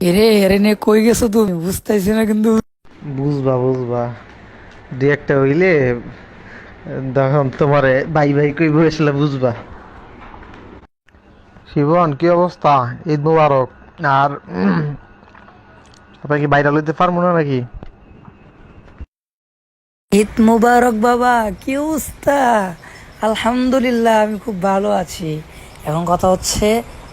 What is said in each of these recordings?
এরে এরে নে কই গেছো তুমি? বুঝতেছি না কিন্তু। বুঝবা বুঝবা। দু একটা হইলে তখন তোমারে বাই বাই কই বসলে বুঝবা। শিবন কি অবস্থা? ঈদ মুবারক। আর উম, আপনার কি বাইরে লইতে পারব না নাকি? ঈদ মুবারক বাবা কি অবস্থা? আলহামদুলিল্লাহ আমি খুব ভালো আছি। এখন কথা হচ্ছে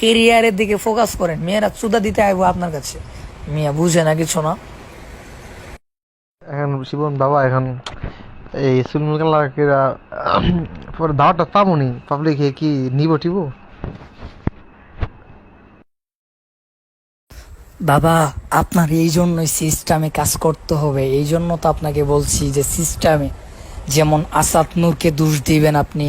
কেরিয়ারের দিকে ফোকাস করেন। মেয়েরা চুদা দিতে আইবো আপনার কাছে। মিয়া বুঝে না কিছু না। এখন শিবন বাবা এখন এই সুলমুল কালার কেরা পরে দাওয়াটা পাবনি। পাবলিক কি নিব টিব? বাবা আপনার এই জন্যই সিস্টেমে কাজ করতে হবে। এই জন্য তো আপনাকে বলছি যে সিস্টেমে যেমন আসাদ নূরকে দোষ দিবেন আপনি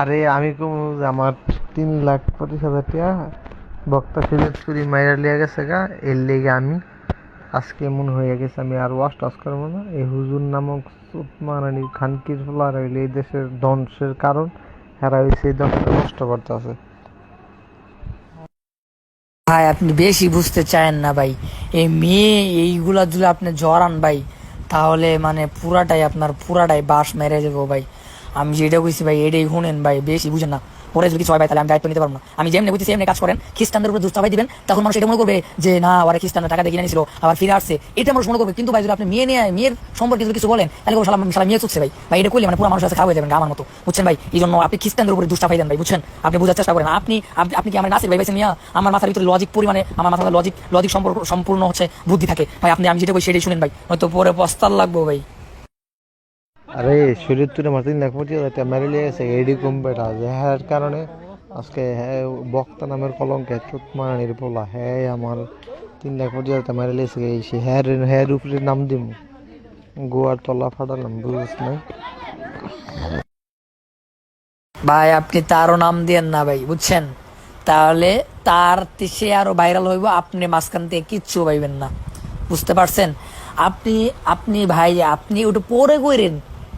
আরে আমি কম আমার তিন লাখ পঁচিশ হাজার টাকা বক্তা সিলেক্ট চুরি মাইরা লিয়া গেছে গা, এর লেগে আমি আজকে এমন হয়ে গেছে, আমি আর ওয়াশ টাস করব না। এই হুজুর নামক মানানি খানকির ফলার হইলে এই দেশের ধ্বংসের কারণ, হেরা হয়েছে এই ধ্বংস নষ্ট করতে আছে ভাই, আপনি বেশি বুঝতে চায়েন না ভাই। এই মেয়ে এইগুলা যদি আপনি জড়ান ভাই, তাহলে মানে পুরাটাই আপনার পুরাটাই বাস মেরে যাব ভাই। আমি যেটা কইছি ভাই, এটাই শুনেন ভাই, বেশি বুঝেন না। পরে যদি কিছু ভাই, তাহলে আমি দায়িত্ব নিতে পারব না। আমি যেমনি বুঝছি সেমনি কাজ করেন। খ্রিস্টানদের উপরে দুষ্টাভাই দিবেন, তখন মানুষ এটা মনে করবে যে, না ওরা খ্রিস্টানরা টাকা দিয়ে নিয়েছিল আবার ফিরে আসছে। এটা মানুষ মনে করবে। কিন্তু ভাই, যদি আপনি মেয়ে নিয়ে, মেয়ের সম্পর্কে যদি কিছু বলেন, তাহলে কোনো সালাম সালাম, মেয়ে চুকছে ভাই। ভাই, এটা করলে মানে পুরো মানুষের কাছে হয়ে যাবেন আমার মতো। বুঝছেন ভাই? এই জন্য আপনি খ্রিস্টানদের উপরে দুষ্টাভাই দেন ভাই, বুঝছেন? আপনি বোঝার চেষ্টা করেন। আপনি আপনি- কি আমার নাসির ভাই বেছে নিয়ে আমার মাথার ভিতরে লজিক পরিমাণে আমার মাথার লজিক লজিক সম্পর্ক সম্পূর্ণ হচ্ছে বুদ্ধি থাকে। ভাই, আপনি আমি যেটা বলি সেটাই শুনেন ভাই। হয়তো পরে পস্তার লাগবো ভাই। আরে, শরীর তুলে আমার তিন লাখ পঁচিশ হাজার টাকা মেরে লিয়ে গেছে, এডি কম্পিউটার যে হ্যাঁ কারণে আজকে হ্যাঁ বক্তা নামের কলঙ্কে চোট মারানির পোলা হ্যাঁ আমার, তিন লাখ হাজার টাকা মেরে লিয়েছে এই সে হ্যাঁ হ্যাঁ উপরে নাম দিব গোয়ার তলা ফাটালাম বুঝিস না ভাই, আপনি তারও নাম দিয়েন না ভাই, বুঝছেন? তাহলে তার সে আরও ভাইরাল হইব, আপনি মাঝখান থেকে কিচ্ছু পাইবেন না। বুঝতে পারছেন? আপনি আপনি ভাই, আপনি ওটা পরে কইরেন।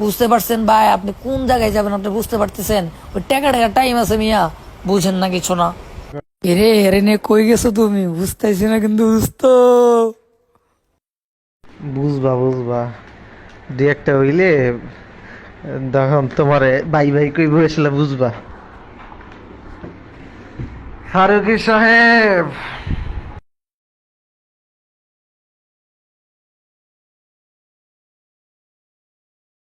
বুঝতে পারছেন ভাই? আপনি কোন জায়গায় যাবেন? আপনি বুঝতে পারতেছেন? ওই টাকা টাকা টাইম আছে মিয়া। বুঝেন না কিছু না। এরে এরে নে কই গেছো তুমি? বুঝতেছি না কিন্তু বুঝতো বুঝবা বুঝবা। দু একটা হইলে তখন তোমারে বাই বাই কই বসলে বুঝবা। ফারুকি সাহেব!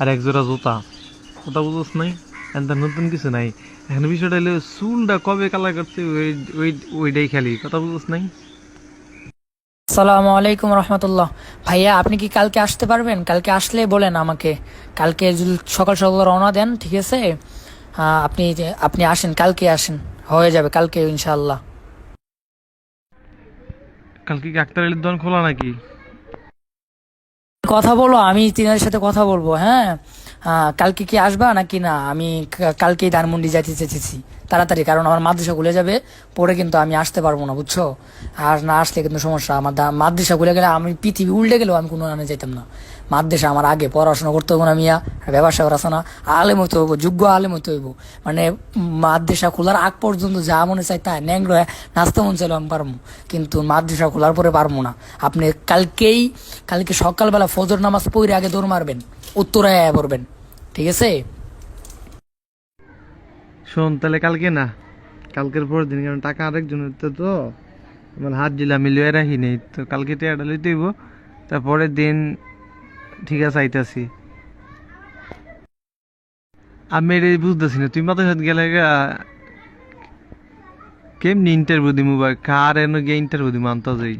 আর এক জোড়া জুতা। কথা বুঝছ নাই এনটা নতুন কিছু নাই। এখন বিষয়টা হলো চুলটা কবে কালার করছে ওই ওই ওইটাই খালি কথা বুঝোস নাই? আসসালামু আলাইকুম রহমতুল্লাহ। ভাইয়া আপনি কি কালকে আসতে পারবেন? কালকে আসলে বলেন আমাকে। কালকে যদি সকাল সকাল রওনা দেন ঠিক আছে? আপনি আপনি আসেন কালকে আসেন। হয়ে যাবে কালকে ইনশাআল্লাহ। কালকে কি আক্তার আলীর দোকান খোলা নাকি? কথা বলো, আমি তিনাদের সাথে কথা বলব হ্যাঁ? কালকে কি আসবা নাকি না? আমি কালকেই ধানমন্ডি যাইতে চেয়েছি তাড়াতাড়ি, কারণ আমার মাদ্রাসা খুলে যাবে, পরে কিন্তু আমি আসতে পারব না, বুঝছ? আর না আসলে কিন্তু সমস্যা। আমার মাদ্রাসা খুলে গেলে আমি পৃথিবী উল্টে গেলেও আমি কোনো আনে যাইতাম না। মাদ্রাসা আমার আগে, পড়াশোনা করতে হব না মিয়া ব্যবসা করা আছে না। আলেম হতে হইব, যোগ্য আলেম হতে হইব। মানে মাদ্রাসা খোলার আগ পর্যন্ত যা মনে চাই তাই ন্যাংলো নাচতে মন চাইলে আমি পারব। কিন্তু মাদ্রাসা খোলার পরে পারব না। আপনি কালকেই, কালকে সকালবেলা ফজর নামাজ পড়ে আগে দৌড় মারবেন, উত্তরায় পড়বেন। ঠিক আছে? শোন, তাহলে কালকে না, কালকের পর দিন, কারণ টাকা আরেকজনের তো তো, আমার হাত দিলা মিলিয়ে রাখি নেই, তো কালকে টাকাটা লইতে হইব তারপরের দিন ঠিক আছে, আইতাছি। আমি এটা বুঝতেছি না, তুই মাথার সাথে গেলে কেমনি ইন্টারভিউ দিমু বা কার এনে গিয়ে ইন্টারভিউ দিমু আনতে যাই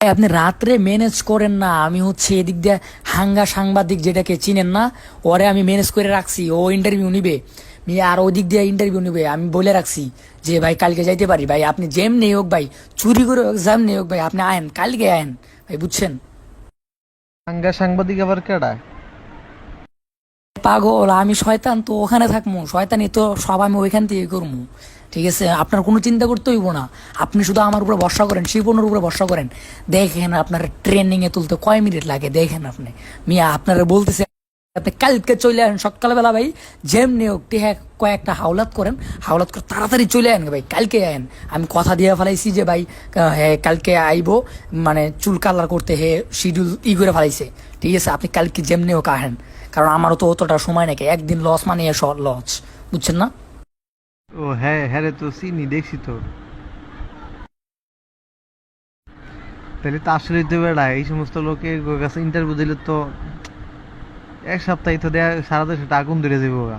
আপনি রাত্রে ম্যানেজ করেন না, আমি হচ্ছে এদিক দিয়ে হাঙ্গা সাংবাদিক যেটাকে চিনেন না, ওরে আমি ম্যানেজ করে রাখছি, ও ইন্টারভিউ নিবে। নিয়ে আর ওই দিক দিয়ে ইন্টারভিউ নিবে। আমি বলে রাখছি যে ভাই কালকে যাইতে পারি। ভাই আপনি যেম নেই হোক ভাই চুরি করে এক্সাম নেই হোক ভাই আপনি আয়েন কালকে আয়েন। ভাই বুঝছেন? সাংগা সাংবাদিক আবার কেডা? পাগল আমি শয়তান তো ওখানে থাকব শয়তানি তো সব আমি ওইখান থেকে করব ঠিক আছে? আপনার কোনো চিন্তা করতে হইব না। আপনি শুধু আমার উপরে ভরসা করেন শিপনের উপরে ভরসা করেন। দেখেন আপনার ট্রেনিং এ তুলতে কয় মিনিট লাগে? দেখেন আপনি। মিয়া আপনারা বলতেছে আপনি কালকে চলে আসেন সকালবেলা ভাই, যেমনি হোক, টেহা কয়েকটা হাওলাত করেন, হাওলাত করে তাড়াতাড়ি চলে আন ভাই, কালকে আয়েন আমি কথা দিয়ে ফেলাইছি যে ভাই হ্যাঁ কালকে আইবো মানে চুল কালার করতে হে শিডিউল ই করে ফেলাইছে। ঠিক আছে, আপনি কালকে যেমনি হোক আহেন কারণ আমারও তো অতটা সময় নাকি একদিন লস মানে লস বুঝছেন না? ও হ্যাঁ হ্যাঁ রে, তো চিনি, দেখছি তো। তাহলে তো আসলেই তো বেড়া এই সমস্ত লোকের কাছে ইন্টারভিউ দিলে তো এক সপ্তাহে তো দেয়া সারা দেশে আগুন ধরে গা।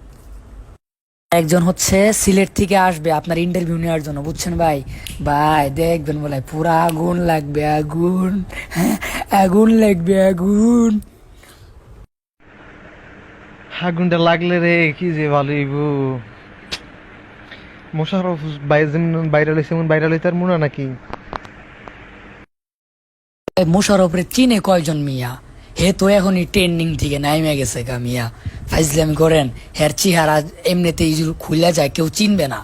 একজন হচ্ছে সিলেট থেকে আসবে আপনার ইন্টারভিউ নেওয়ার জন্য বুঝছেন ভাই? ভাই দেখবেন বলে পুরা আগুন লাগবে আগুন হ্যাঁ, আগুন লাগবে আগুন। আগুনটা লাগলে রে কি যে ভালো ইবু মোশারফ বাইরে লইছে এমন বাইরে লইতে আর মনে নাকি? এই মোশারফরে চিনে কয়জন মিয়া? হে তো এখনই ট্রেন্ডিং থেকে নাইমে গেছে গা মিয়া। ফাইজলামি করেন, হের চেহারা এমনিতেই খুলে যায়, কেউ চিনবে না।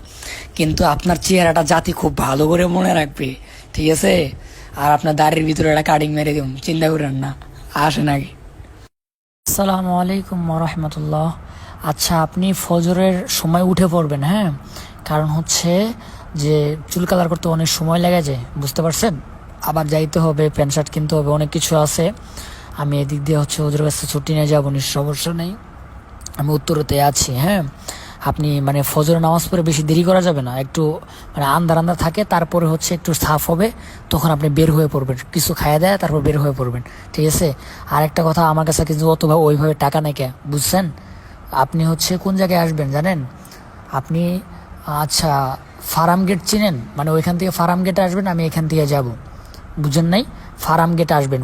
কিন্তু আপনার চেহারাটা জাতি খুব ভালো করে মনে রাখবে, ঠিক আছে? আর আপনার দাড়ির ভিতরে একটা কাটিং মেরে দিন চিন্তা করেন না আসে নাকি আসসালামু আলাইকুম রহমতুল্লাহ। আচ্ছা আপনি ফজরের সময় উঠে পড়বেন হ্যাঁ? কারণ হচ্ছে যে চুল কালার করতে অনেক সময় লেগে যায়, বুঝতে পারছেন? আবার যাইতে হবে, প্যান্ট শার্ট কিনতে হবে, অনেক কিছু আছে। আমি এদিক দিয়ে হচ্ছে ওদের কাছে ছুটি নিয়ে যাব সমস্যা নেই। আমি উত্তরতে আছি হ্যাঁ? আপনি মানে ফজরের নামাজ পড়ে বেশি দেরি করা যাবে না, একটু মানে আন্দার আন্দার থাকে, তারপরে হচ্ছে একটু সাফ হবে, তখন আপনি বের হয়ে পড়বেন, কিছু খাইয়ে দেয়, তারপর বের হয়ে পড়বেন, ঠিক আছে? আর একটা কথা, আমার কাছে কিন্তু অত ভা- ওইভাবে টাকা নেই কে, বুঝছেন? আপনি হচ্ছে কোন জায়গায় আসবেন জানেন? আপনি আচ্ছা ফার্ম গেট চিনেন? মানে ওইখান থেকে ফার্ম গেটে আসবেন, আমি এখান থেকে যাব, বুঝেন নাই? ফার্ম গেটে আসবেন।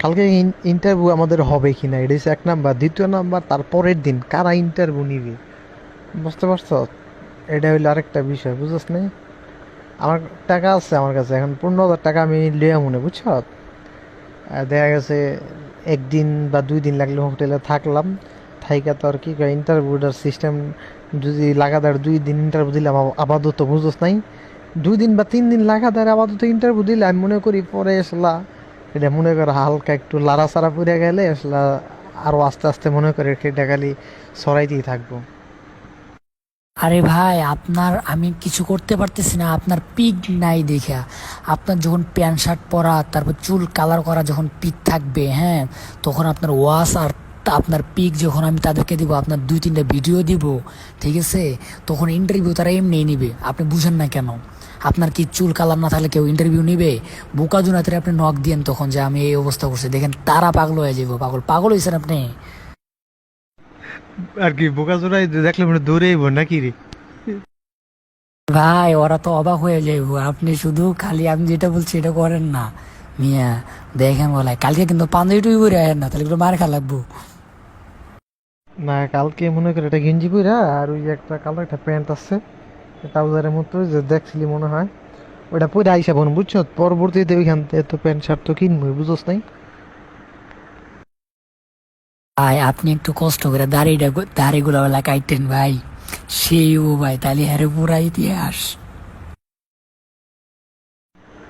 কালকে ইন্টারভিউ আমাদের হবে কি না এটা হচ্ছে এক নাম্বার। দ্বিতীয় নাম্বার, তারপরের দিন কারা ইন্টারভিউ নিবে? বুঝতে পারছ? এটা হইল আরেকটা বিষয় বুঝছ না আমার টাকা আছে আমার কাছে, এখন পনেরো হাজার টাকা আমি লিয়া মনে বুঝছ? দেখা গেছে একদিন বা দুই দিন লাগলে হোটেলে থাকলাম, থাইকা তো আর কি ইন্টারভিউটার সিস্টেম যদি লাগাতার দুই দিন ইন্টারভিউ দিলাম আপাতত বুঝোস নাই? দুই দিন বা তিন দিন লাগাতার আপাতত ইন্টারভিউ দিলে আমি মনে করি পরে আসলা এটা মনে কর হালকা একটু লাড়াচাড়া পড়ে গেলে আসলা আরও আস্তে আস্তে মনে করে সেটা খালি সরাইতেই থাকব। আরে ভাই, আপনার আমি কিছু করতে পারতেছি না, আপনার পিক নাই দেখা। আপনার যখন প্যান্ট শার্ট পরা, তারপর চুল কালার করা যখন পিক থাকবে হ্যাঁ তখন আপনার ওয়াশ আর আপনার পিক যখন আমি তাদেরকে দিব, আপনার দুই তিনটা ভিডিও দিব, ঠিক আছে? তখন ইন্টারভিউ তারা এমনিই নিবে, আপনি বুঝেন না কেন? আপনার কি চুল কালার না থাকলে কেউ ইন্টারভিউ নিবে? বোকা জুনাতে আপনি নক দিয়েন তখন যে আমি এই অবস্থা করছি। দেখেন তারা পাগল হয়ে যাব পাগল। পাগল হয়েছেন আপনি। আর কি বোকা জোড়াই দেখলে মানে দৌড়েইব নাকি রে? ভাই ওরা তো অবাক হয়ে যাইব। আপনি শুধু খালি আমি যেটা বলছি এটা করেন না। মিয়া দেখেন বলাই কালকে কিন্তু পাঞ্জাবি টুই করে আয়েন না তাহলে একটু মার খা লাগবো। না কালকে মনে করে একটা গেঞ্জি পইরা আর ওই একটা কালো একটা প্যান্ট আছে। ট্রাউজারের মতো যে দেখছিলি মনে হয় ওটা পরে আইসা বোন বুঝছ? পরবর্তীতে ওইখান থেকে তো প্যান্ট শার্ট তো কিনবই বুঝোস নাই? ভাই আপনি একটু কষ্ট করে দাড়িটা দাড়িগুলো বেলা কাটতেন ভাই। সেই ও ভাই তাহলে হ্যারে পুরা ইতিহাস।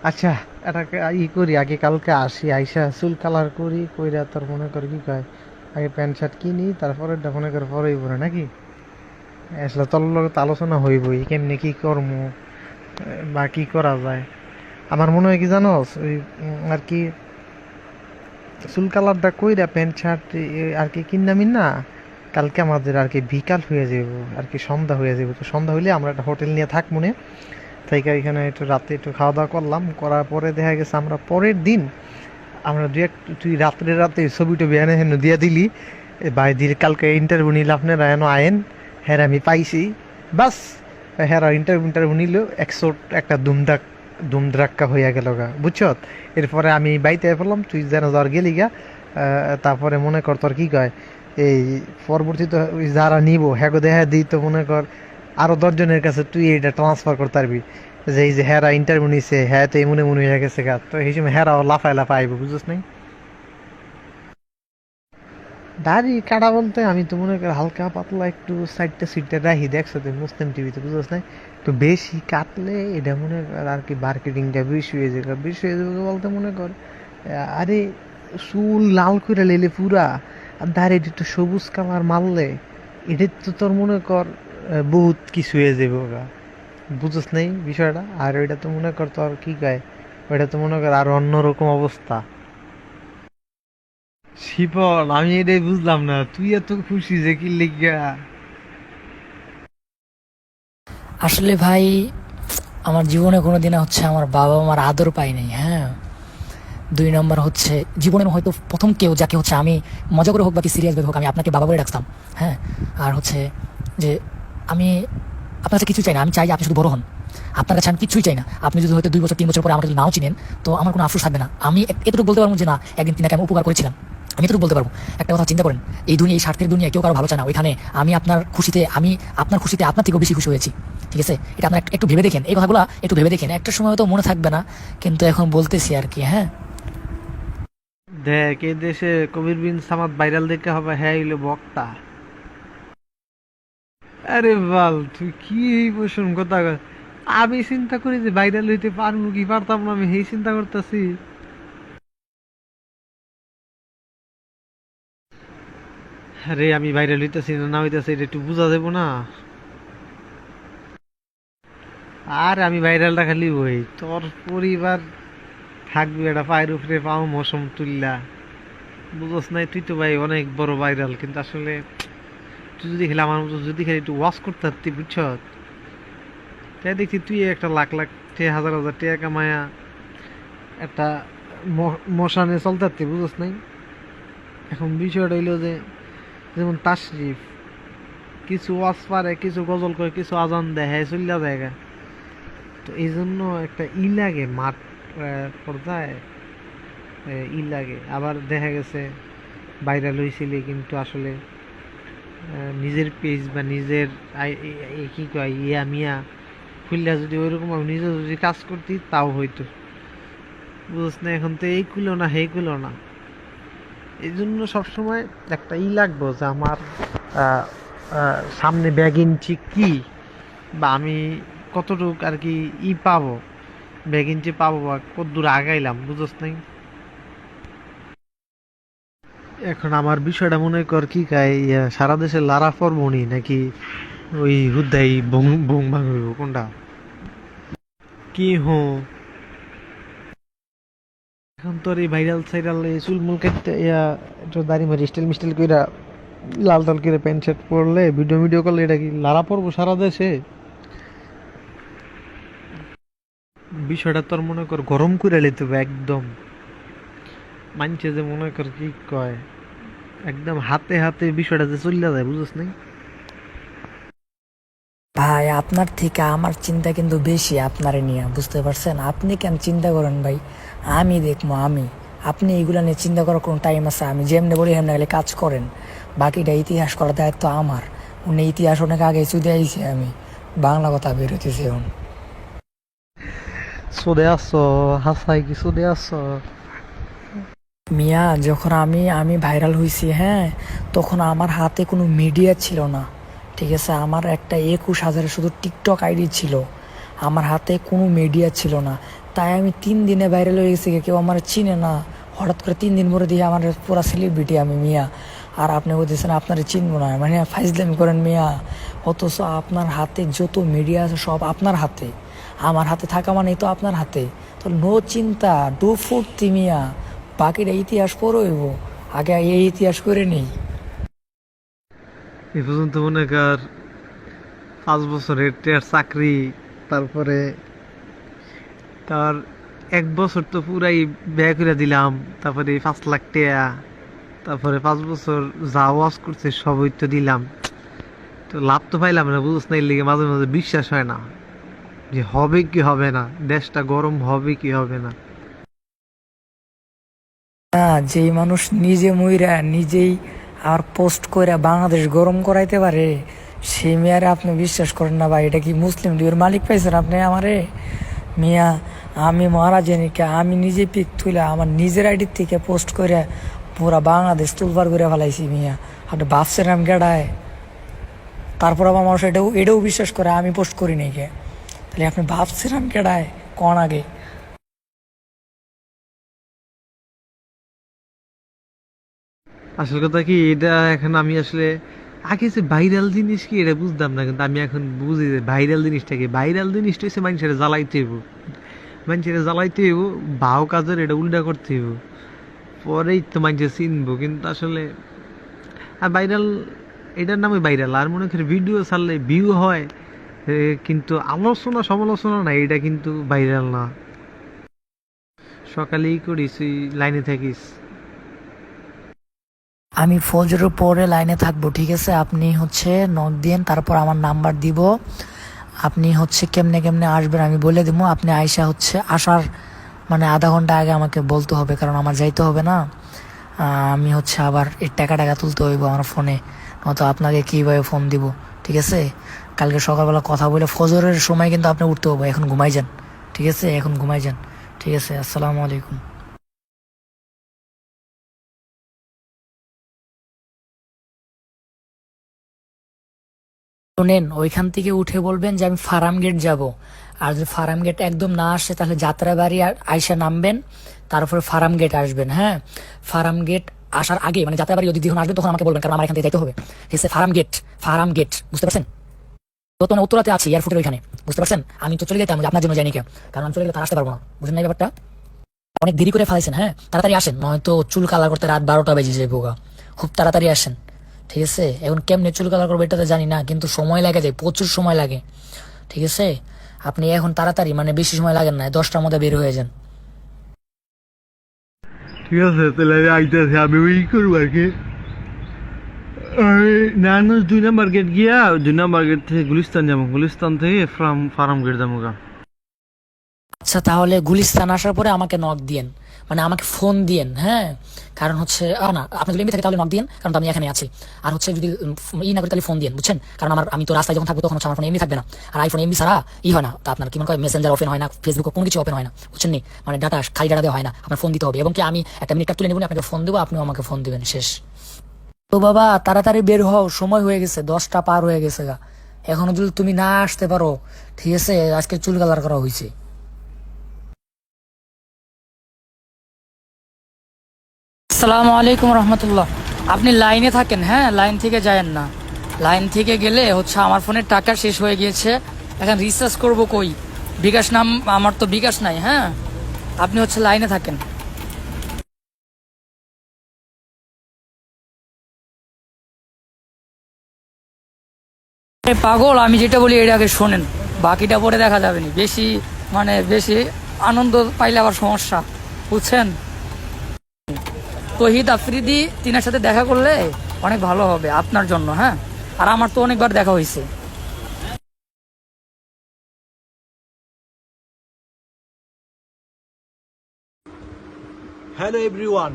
আচ্ছা এটা ই করি আগে কালকে আসি আইসা চুল কালার করি কইরা তোর মনে কর কি কয় আগে প্যান্ট শার্ট কিনি তারপরে মনে করে পরেই পরে নাকি? আসলে তোর লগত আলোচনা হইবই, কেমনে কি কর্ম, বা কি করা যায়। আমার মনে হয় কি জানোস, ওই আর কি চুল কালারটা কইরা প্যান্ট, শার্ট আর কি কিনা মিন না কালকে আমাদের আর কি বিকাল হয়ে যাব আর কি সন্ধ্যা হয়ে যাব তো সন্ধ্যা হইলে আমরা একটা হোটেল নিয়ে থাক মনে তাই এখানে একটু রাতে একটু খাওয়া দাওয়া করলাম, করার পরে দেখা গেছে আমরা পরের দিন আমরা দুই এক, তুই রাত্রে রাতে ছবি টবি এনে হেন দিয়া দিলি। ভাই দিলে, কালকে ইন্টারভিউ নিলে আপনারা, এনে আয়েন। হ্যাঁ আমি পাইছি। বাস হ্যাঁ ইন্টারভিউ ইন্টারভিউ নিল, একশো একটা দুমদাক দুমদ্রাক্কা হইয়া গেল গা বুঝছ এরপরে আমি বাইতে পড়লাম তুই যেন যার গেলি গা তারপরে মনে কর তোর কি কয়, এই পরবর্তীতে যারা নিব হ্যাঁ দেখা দিই তো মনে কর, আরও দশজনের কাছে তুই এটা ট্রান্সফার করতে পারবি। যে এই যে হেরা ইন্টারভিউ নিছে হ্যাঁ তো এমন এমন হয়ে গেছে গা, তো এই সময় হেরাও লাফায় লাফায় আইব, বুঝছিস নাই? দাড়ি কাটা বলতে আমি তো মনে করি হালকা পাতলা একটু সাইডটা সিটটা রাখি দেখছ তুই মুসলিম টিভিতে বুঝছিস নাই? তো বেশি কাটলে এটা মনে কর আর কি মার্কেটিংটা বেশি হয়ে যাবে। বেশি হয়ে যাবে বলতে মনে কর আরে চুল লাল করে লেলে পুরা, আর দাড়ি একটু সবুজ কালার মারলে, এটা তো তোর মনে কর বহুত কিছু হয়ে যাবে ওরা বুঝছ নাই বিষয়টা? আর ওইটা তো মনে কর তোর কি কয়, ওইটা তো মনে কর আর অন্যরকম অবস্থা। শিপল আমি এটাই বুঝলাম না। তুই এত খুশি যে কি লিগা? আসলে ভাই, আমার জীবনে কোনোদিন হচ্ছে আমার বাবা মার আদর পাই নাই হ্যাঁ? দুই নম্বর হচ্ছে জীবনের হয়তো প্রথম কেউ যাকে হচ্ছে আমি মজা করে হোক বা কি সিরিয়াস হোক, আমি আপনাকে বাবা বলে ডাকতাম হ্যাঁ? আর হচ্ছে যে আমি আপনার কাছে কিছুই চাই না, আমি চাই আপনি শুধু বড় হন। আপনার কাছে আমি কিছুই চাই না। আপনি যদি হয়তো দুই বছর, তিন বছর পরে আমাকে যদি নাও চিনেন, তো আমার কোনো আফসোস থাকবে না। আমি এতটুকু বলতে পারব যে না, একদিন তিনাকে আমি উপকার করেছিলাম। আমি এতটুকু বলতে পারব। একটা কথা চিন্তা করেন, এই দুনিয়া, এই স্বার্থের দুনিয়া কেউ কারও ভালো চায় না। ওইখানে আমি আপনার খুশিতে, আমি আপনার খুশিতে আপনার থেকেও বেশি খুশি হয়েছি। ঠিক আছে? এটা আপনার একটু- ভেবে দেখেন। এই কথাগুলো একটু ভেবে দেখেন। একটা সময় তো মনে থাকবে না, কিন্তু এখন বলতেছি আর কি হ্যাঁ? দেখ, এই দেশে কবির বিন সামাদ ভাইরাল দেখে হবে হ্যাঁ হইল বক্তা। আরে বাল, তুই কি এই বসুন কথা আমি চিন্তা করি যে ভাইরাল হইতে পারব কি পারতাম না, আমি সেই চিন্তা করতেছি। আরে, আমি ভাইরাল হইতেছি না না হইতেছি, এটা একটু বোঝা যাব না। আর আমি ভাইরালটা খালি হই তোর পরিবার থাকবি এটা পায়ের উপরে পাও মৌসুম তুললা। বুঝোস নাই, তুই তো ভাই অনেক বড় ভাইরাল, কিন্তু আসলে তুই যদি খেলে আমার মতো যদি খেলে একটু ওয়াশ করতে পারতি, বুঝছ? তাই দেখছি তুই একটা লাখ লাখ টে, হাজার হাজার টাকা কামায়া একটা মশানে চলতে পারতি, বুঝোস নাই? এখন বিষয়টা হইল যে যেমন তাশরিফ কিছু ওয়াজ পারে কিছু গজল করে কিছু আজান দেয় হ্যাঁ চল্লা জায়গা তো এই জন্য একটা ই লাগে মাঠ আহ, পর্যায়ে ই লাগে। আবার দেখা গেছে ভাইরাল হয়েছিল কিন্তু আসলে নিজের পেজ বা নিজের কি কয় ইয়া মিয়া খুললে যদি ওইরকম নিজে যদি কাজ করতি তাও হইতো। বুঝছ না এখন তো এই কুলো না সেই কুলো না। এই জন্য সবসময় একটা ই লাগবো যে আমার সামনে ব্যাগ ইঞ্চি কি বা আমি কতটুক আর কি ই পাবো ব্যাগ ইঞ্চি পাবো বা কতদূর আগাইলাম বুঝছ নাই? এখন আমার বিষয়টা মনে কর কি ইয়া, সারা দেশে লারা পরবনি নাকি ওই হুদাই বং বং ভাঙ কোনটা? কি হো? এখন তোর এই ভাইরাল সাইরাল এই চুলমুল কাটতে ইয়া, একটু দাড়ি মারি স্টাইল মিস্টাইল কইরা লাল লাল করে প্যান্ট শার্ট পরলে ভিডিও ভিডিও করলে এটা কি লারা পরবো সারা দেশে? বিষয়টা তোর মনে কর গরম করে লিতে হবে একদম। মানছে যে মনে কর কি কয়, একদম হাতে হাতে বিষয়টা যে চলে যায় বুঝছ নাই? ভাই, আপনার থেকে আমার চিন্তা কিন্তু বেশি আপনারে নিয়ে, বুঝতে পারছেন? আপনি কেন চিন্তা করেন ভাই? আমি দেখব আমি। আপনি এইগুলা নিয়ে চিন্তা করার কোনো টাইম আছে? আমি যেমনি বলি হেমনে গেলে কাজ করেন। বাকিটা ইতিহাস করার দায়িত্ব আমার। উনি ইতিহাস অনেক আগে চুদে আইছি আমি। বাংলা কথা বেরোতেছি এখন। সোদে আসছো হাসাই কি সোদে আসছো মিয়া যখন আমি আমি ভাইরাল হয়েছি হ্যাঁ তখন আমার হাতে কোনো মিডিয়া ছিল না। ঠিক আছে আমার একটা একুশ হাজারের শুধু টিকটক আইডি ছিল। আমার হাতে কোনো মিডিয়া ছিল না। তাই আমি তিন দিনে ভাইরাল হয়ে গেছি, কেউ আমার চিনে না। হঠাৎ করে তিন দিন পরে দিয়ে আমার পুরা সেলিব্রিটি আমি, মিয়া। আর আপনি বলতেছেন, আপনার চিনবো না। মানে ফাইজলামি করেন, মিয়া। অথচ আপনার হাতে যত মিডিয়া আছে, সব আপনার হাতে। আমার হাতে থাকা মানেই তো আপনার হাতে। তো নো চিন্তা ডু ফুর্তি, মিয়া। বাকিটা ইতিহাস পড়ইব। আগে এই ইতিহাস করে নেই। এ পর্যন্ত মনে কর পাঁচ বছরের চাকরি, তারপরে তার এক বছর তো পুরাই ব্যয় করে দিলাম, তারপরে পাঁচ লাখ টাকা, তারপরে পাঁচ বছর যা ওয়াজ করছে সবই তো দিলাম। তো লাভ তো পাইলাম না, বুঝছ না লিগে মাঝে মাঝে বিশ্বাস হয় না। যে হবে কি হবে না, দেশটা গরম হবে কি হবে না। না, যেই মানুষ নিজে মইরা নিজেই আর পোস্ট করে বাংলাদেশ গরম করাইতে পারে সেই মেয়ারে আপনি বিশ্বাস করেন না ভাই, এটা কি মুসলিম লীগের মালিক পাইছেন আপনি আমারে? মিয়া আমি মহারাজনীকে আমি নিজে পিক তুলে আমার নিজের আইডির থেকে পোস্ট করে পুরা বাংলাদেশ তুলবার করে ফেলাইছি মিয়া। আপনি ভাবছেন আমি গেডায়। তারপর আবার মানুষ এটাও এটাও বিশ্বাস করে, আমি পোস্ট করি নাই কে তাহলে আপনি ভাবছেন আমি কেডায় কন আগে? আসল কথা কি, এটা এখন আমি আসলে, আগে যে ভাইরাল জিনিস কি, এটা বুঝতাম না, কিন্তু আমি এখন বুঝি যে ভাইরাল জিনিসটা কি? ভাইরাল জিনিসটা হচ্ছে মানুষের জ্বালাইতে মানুষের জ্বালাইতে হইব ভাও কাজের এটা উল্টা করতে হইব। পরেই তো মানুষের চিনবো, কিন্তু আসলে, আর ভাইরাল এটার নামে ভাইরাল আর মনে করি ভিডিও ছাড়লে ভিউ হয় কিন্তু আলোচনা সমালোচনা না এটা কিন্তু ভাইরাল না। সকালেই করিস লাইনে থাকিস। আমি ফজরের পরে লাইনে থাকব, ঠিক আছে? আপনি হচ্ছে নক দিন তারপর আমার নাম্বার দিব। আপনি হচ্ছে কেমনে কেমনে আসবেন আমি বলে দিব। আপনি আয়সা হচ্ছে আসার মানে আধা ঘণ্টা আগে আমাকে বলতে হবে, কারণ আমার যাইতে হবে না। আমি হচ্ছে আবার এর টাকা টাকা তুলতে হইব আমার ফোনে। নয়তো আপনাকে কীভাবে ফোন দিব, ঠিক আছে? কালকে সকালবেলা কথা বলে ফজরের সময় কিন্তু আপনি উঠতে হবে এখন ঘুমাই যান ঠিক আছে? এখন ঘুমাই যান ঠিক আছে? আসসালামু আলাইকুম। শোনেন ওইখান থেকে উঠে বলবেন যে আমি ফার্ম গেট যাব। আর যদি ফার্ম গেট একদম না আসে, তাহলে যাত্রাবাড়ি আইসা নামবেন তারপরে ফার্ম গেট আসবেন হ্যাঁ? ফার্ম গেট আসার আগে মানে যাত্রাবাড়ি যদি যখন আসবেন তখন আমাকে বলবেন, কারণ আমার এখান থেকে যাইতে হবে। ঠিক ফার্ম গেট ফার্ম গেট। বুঝতে পারছেন? তো বর্তমানে উত্তরাতে আছি এয়ারপোর্টের ওইখানে। বুঝতে পারছেন? আমি তো চলে যেতাম আপনার জন্য জানি কে কারণ আমি চলে গেলে আসতে পারব না। বুঝলেন না ব্যাপারটা? অনেক দেরি করে ফেলাইছেন হ্যাঁ? তাড়াতাড়ি আসেন, নয়তো চুল কালার করতে রাত বারোটা বেজে যায় খুব তাড়াতাড়ি আসেন। ঠিক আছে? এখন কেমনে চুল কালার করব এটা তো জানি না, কিন্তু সময় লাগে যায় প্রচুর সময় লাগে। ঠিক আছে? আপনি এখন তাড়াতাড়ি মানে বেশি সময় লাগেন না, দশটার মধ্যে বের হয়ে যান। ঠিক আছে, তাহলে আমি আইতেছি, আমি ওই করব আর কি। নানুষ দুই নাম্বার গেট গিয়া, দুই নাম্বার গেট থেকে গুলিস্তান যাব, গুলিস্তান থেকে ফার্ম ফার্ম গেট যাব গা। আচ্ছা তাহলে গুলিস্তান আসার পরে আমাকে নক দিয়েন। মানে আমাকে ফোন দিয়েন হ্যাঁ? কারণ হচ্ছে না, আপনি যদি এমনি থাকে তাহলে নক দিয়েন, কারণ আমি এখানে আছি। আর হচ্ছে যদি ই না করি তাহলে ফোন দিয়েন, বুঝছেন? কারণ আমার, আমি তো রাস্তায় যখন থাকব তখন হচ্ছে আমার ফোন এমনি থাকবে না। আর আইফোন এমনি ছাড়া ই হয় না। তা আপনার কি মনে করেন মেসেঞ্জার ওপেন হয় না ফেসবুক কোনো কিছু ওপেন হয় না, বুঝছেন নি? মানে ডাটা খালি ডাটা দেওয়া হয় না, আপনার ফোন দিতে হবে। এবং কি আমি একটা মিনিট তুলে নেব, আপনাকে ফোন দেবো, আপনিও আমাকে ফোন দিবেন, শেষ। তো বাবা, তাড়াতাড়ি বের হও, সময় হয়ে গেছে, দশটা পার হয়ে গেছে গা। এখনও যদি তুমি না আসতে পারো, ঠিক আছে, আজকে চুল কালার করা হয়েছে। আসসালামু আলাইকুম রহমতুল্লাহ। আপনি লাইনে থাকেন হ্যাঁ? লাইন থেকে যায়েন না। লাইন থেকে গেলে হচ্ছে আমার ফোনের টাকা শেষ হয়ে গিয়েছে। এখন রিচার্জ করব কই? বিকাশ নাম, আমার তো বিকাশ নাই হ্যাঁ? আপনি হচ্ছে লাইনে থাকেন। পাগল, আমি যেটা বলি এটা আগে শোনেন। বাকিটা পরে দেখা যাবে না। বেশি মানে বেশি আনন্দ পাইলে আবার সমস্যা। বুঝছেন? তহিদ আফ্রিদি, তিনার সাথে দেখা করলে অনেক ভালো হবে আপনার জন্য হ্যাঁ? আর আমার তো অনেকবার দেখা হয়েছে। হ্যালো এভরিওয়ান,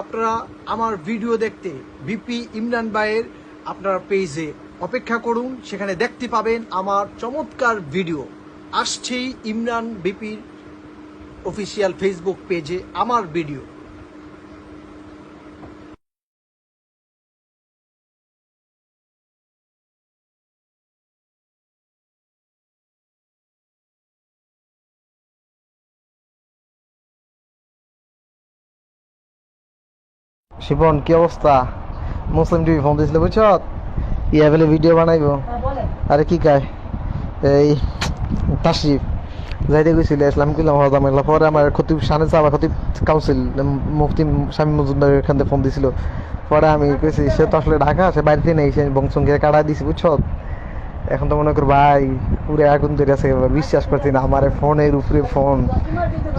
আপনারা আমার ভিডিও দেখতে বিপি ইমরান ভাইয়ের আপনার পেজে অপেক্ষা করুন। সেখানে দেখতে পাবেন আমার চমৎকার ভিডিও। আসছেই ইমরান বিপির অফিসিয়াল ফেসবুক পেজে আমার ভিডিও। শিপন কি অবস্থা? মুসলিম টিভি ফোন দিয়েছিল বুঝছ? ইয়া বলে ভিডিও বানাইব। আরে কি কায়? এই তাশরিফ যাইতে গেছিল ইসলাম কিলাম হজামিল্লা পরে আমার খতিব সানে চাবা খতিব কাউন্সিল মুফতি স্বামী মজুমদার এখান থেকে ফোন দিছিল। পরে আমি কইছি সে তো আসলে ঢাকা সে বাড়িতে নেই সে বংশঙ্গে কাটা দিছি বুঝছ? এখন তো মনে কর ভাই পুরে আগুন ধরে আছে বিশ্বাস করছি না আমার ফোনের উপরে ফোন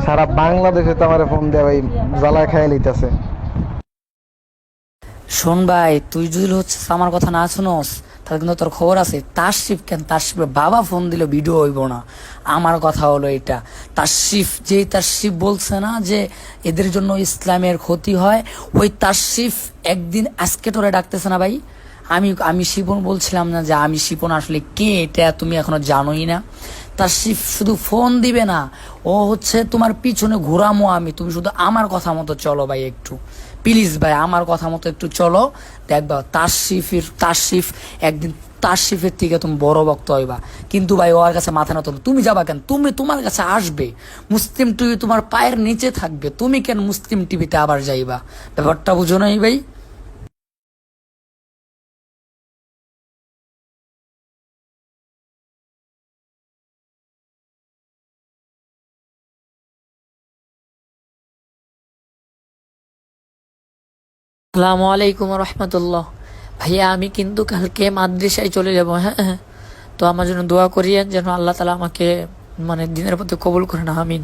সারা বাংলাদেশে তো আমার ফোন দেওয়া ভাই জ্বালা খাইয়া লইতেছে। শোন ভাই, তুই যদি হচ্ছে আমার কথা না শুনোস, তাহলে কিন্তু তোর খবর আছে। তাশরিফ কেন? তাশরিফের বাবা ফোন দিল ভিডিও হইব না। আমার কথা হলো এটা তাশরিফ যেই তাশরিফ বলছে না যে এদের জন্য ইসলামের ক্ষতি হয়, ওই তাশরিফ একদিন আজকে তোরে ডাকতেছে না ভাই? আমি আমি শিপন বলছিলাম না যে আমি শিপন আসলে কে? এটা তুমি এখনও জানোই না। তাশরিফ শুধু ফোন দিবে না। ও হচ্ছে তোমার পিছনে ঘোরামো আমি। তুমি শুধু আমার কথা মতো চলো ভাই একটু। প্লিজ ভাই, আমার কথা মতো একটু চলো। দেখবা তাসিফের তাসিফ একদিন তাসিফের থেকে তুমি বড় ভক্ত হইবা। কিন্তু ভাই ওর কাছে মাথা না। তোলো তুমি যাবা কেন? তুমি তোমার কাছে আসবে। মুসলিম টিভি তোমার পায়ের নিচে থাকবে। তুমি কেন মুসলিম টিভিতে আবার যাইবা? ব্যাপারটা বুঝো নাই ভাই? আসসালামু আলাইকুম রহমতুল্লাহ ভাইয়া, আমি কিন্তু কালকে মাদ্রাসায় চলে যাব হ্যাঁ? হ্যাঁ তো আমার জন্য দোয়া করিয়েন যেন আল্লাহ তালা আমাকে মানে দিনের মধ্যে কবুল করেন আমিন।